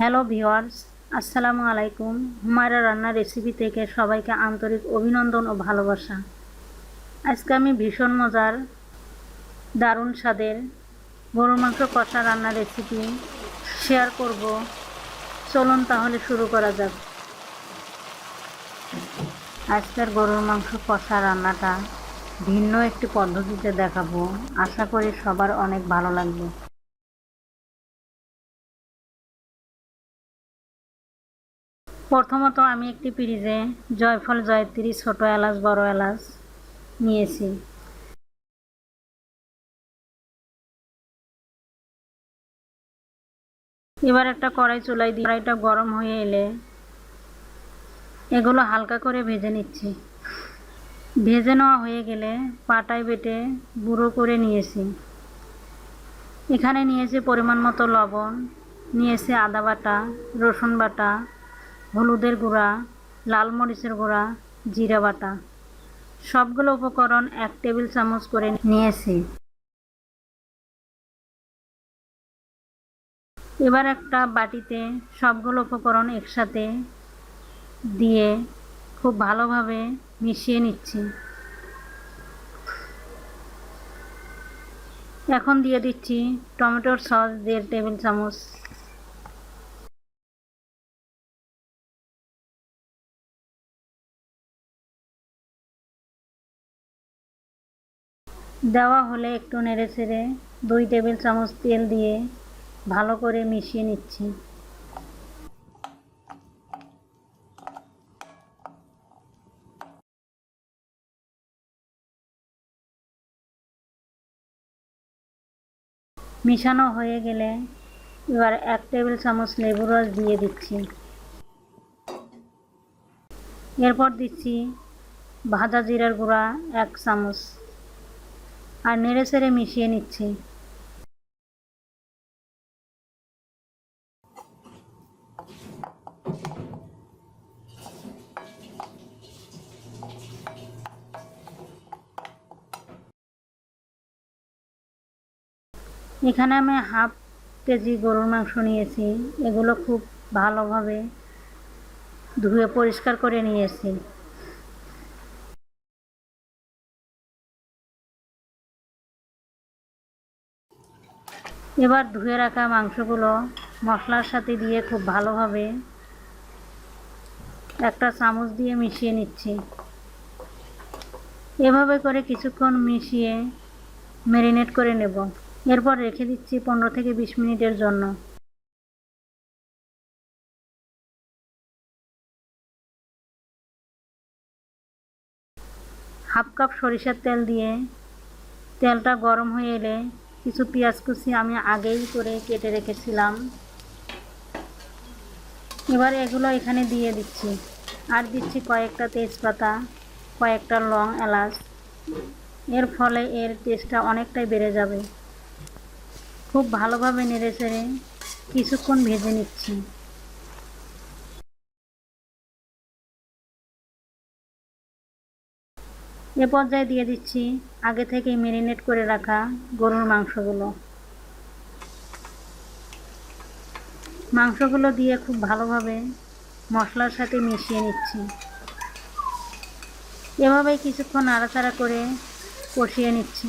Hello viewers আসসালামু আলাইকুম হুমায়রা রান্নার রেসিপি থেকে সবাইকে আন্তরিক অভিনন্দন ও ভালোবাসা। আজকে আমি ভীষণ মজার, দারুণ স্বাদের গরুর মাংস কষা রান্নার রেসিপি শেয়ার করব। চলুন তাহলে শুরু করা যাক। আজকের গরুর মাংস কষা রান্নাটা ভিন্ন একটি পদ্ধতিতে দেখাবো। আশা করি সবার অনেক ভালো লাগবে। প্রথমত আমি একটি ফ্রিজে জয়ফল জয়ত্রী ছোট এলাচ, বড় এলাচ নিয়েছি। এবার একটা কড়াই চুলাই দিয়ে কড়াইটা গরম হয়ে এলে এগুলো হালকা করে ভেজে নিচ্ছি। ভেজে নেওয়া হয়ে গেলে পাটায় বেটে গুঁড়ো করে নিয়েছি। এখানে নিয়েছি পরিমাণ মতো লবণ, নিয়েছি আদা বাটা, রসুন বাটা হলুদের গুঁড়া, লাল মরিচের গুঁড়া, জিরা বাটা। সবগুলো উপকরণ এক টেবিল চামচ করে নিয়েছি। এবার একটা বাটিতে সবগুলো উপকরণ একসাথে দিয়ে খুব ভালোভাবে মিশিয়ে নিচ্ছি। এখন দিয়ে দিচ্ছি টমেটোর সস দেড় টেবিল চামচ। দেওয়া হলে একটু নেড়ে ছেড়ে দুই টেবিল চামচ তেল দিয়ে ভালো করে মিশিয়ে নিচ্ছি। মিশানো হয়ে গেলে এবার এক টেবিল চামচ লেবু রস দিয়ে দিচ্ছি। এরপর দিচ্ছি ভাজা জিরার গুঁড়া এক চামচ। আর নেড়ে চেড়ে মিশিয়ে নিচ্ছি। এখানে আমি হাফ কেজি গরুর মাংস নিয়েছি। এগুলো খুব ভালোভাবে ধুয়ে পরিষ্কার করে নিয়েছি। এবার ধুয়ে রাখা মাংসগুলো মশলার সাথে দিয়ে খুব ভালোভাবে একটা চামচ দিয়ে মিশিয়ে নিচ্ছি। এভাবে করে কিছুক্ষণ মিশিয়ে ম্যারিনেট করে নেব। এরপর রেখে দিচ্ছি পনেরো থেকে বিশ মিনিটের জন্য। হাফ কাপ সরিষার তেল দিয়ে তেলটা গরম হয়ে এলে কিছু পেঁয়াজ কুচি আমি আগেই করে কেটে রেখেছিলাম। এবার এগুলো এখানে দিয়ে দিচ্ছি। আর দিচ্ছি কয়েকটা তেজপাতা, কয়েকটা লং এলাচ। এর ফলে এর টেস্টটা অনেকটাই বেড়ে যাবে। খুব ভালোভাবে নেড়ে চেড়ে কিছুক্ষণ ভেজে নিচ্ছি। এ পর্যায়ে দিয়ে দিচ্ছি আগে থেকে ম্যারিনেট করে রাখা গরুর মাংসগুলো। মাংসগুলো দিয়ে খুব ভালোভাবে মশলার সাথে মিশিয়ে নিচ্ছি। এভাবেই কিছুক্ষণ নাড়াচাড়া করে কষিয়ে নিচ্ছি।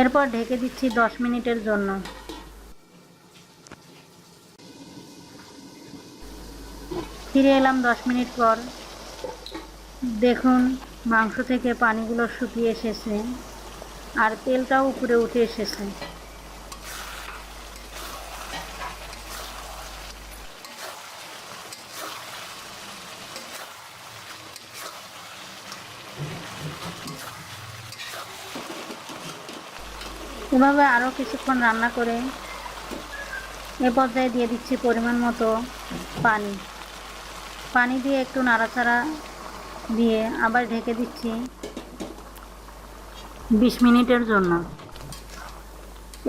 এরপর ঢেকে দিচ্ছি দশ মিনিটের জন্য। ফিরে এলাম দশ মিনিট পর। দেখুন, মাংস থেকে পানিগুলো শুকিয়ে এসেছে, আর তেলটাও উপরে উঠে এসেছে। এভাবে আরও কিছুক্ষণ রান্না করে এ পর্যায়ে দিয়ে দিচ্ছি পরিমাণ মতো পানি। পানি দিয়ে একটু নাড়াচাড়া দিয়ে আবার ঢেকে দিচ্ছি বিশ মিনিটের জন্য।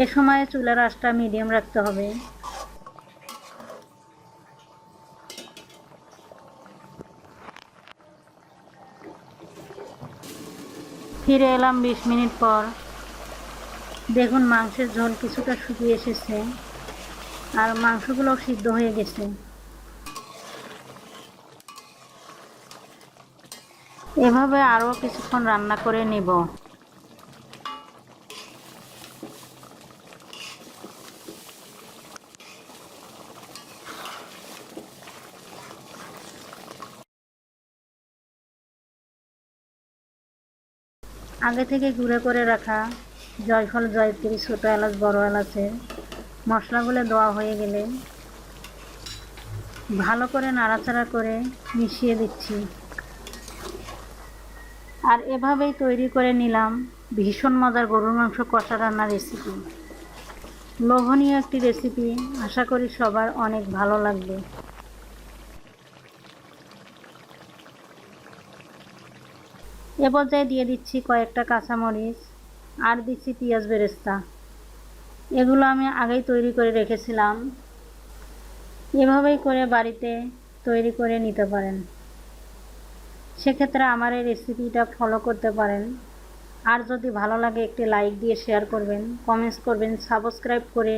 এ সময় চুলার আঁচটা মিডিয়াম রাখতে হবে। ফিরে এলাম বিশ মিনিট পর। দেখুন মাংসের ঝোল কিছুটা শুকিয়ে এসেছে। আর মাংসগুলো সিদ্ধ হয়ে গেছে। এভাবে আরও কিছুক্ষণ রান্না করে নেব। আগে থেকে গুঁড়ো করে রাখা জয়ফল, জয়ত্রী, ছোটো এলাচ, বড় এলাচের মশলাগুলো দেওয়া হয়ে গেলে ভালো করে নাড়াচাড়া করে মিশিয়ে দিচ্ছি। আর এভাবেই তৈরি করে নিলাম ভীষণ মজার গরুর মাংস কষা রান্নার রেসিপি লোভনীয় একটি রেসিপি আশা করি সবার অনেক ভালো লাগবে। এ পর্যায়ে দিয়ে দিচ্ছি কয়েকটা কাঁচামরিচ আর দিচ্ছি পেঁয়াজ বেরেস্তা। এগুলো আমি আগেই তৈরি করে রেখেছিলাম। এভাবেই করে বাড়িতে তৈরি করে নিতে পারেন। সেক্ষেত্রে আমার এই রেসিপিটা ফলো করতে পারেন। আর যদি ভালো লাগে একটি লাইক দিয়ে শেয়ার করবেন কমেন্টস করবেন সাবস্ক্রাইব করে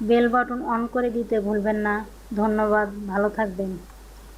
বেল বাটন অন করে দিতে ভুলবেন না। ধন্যবাদ, ভালো থাকবেন।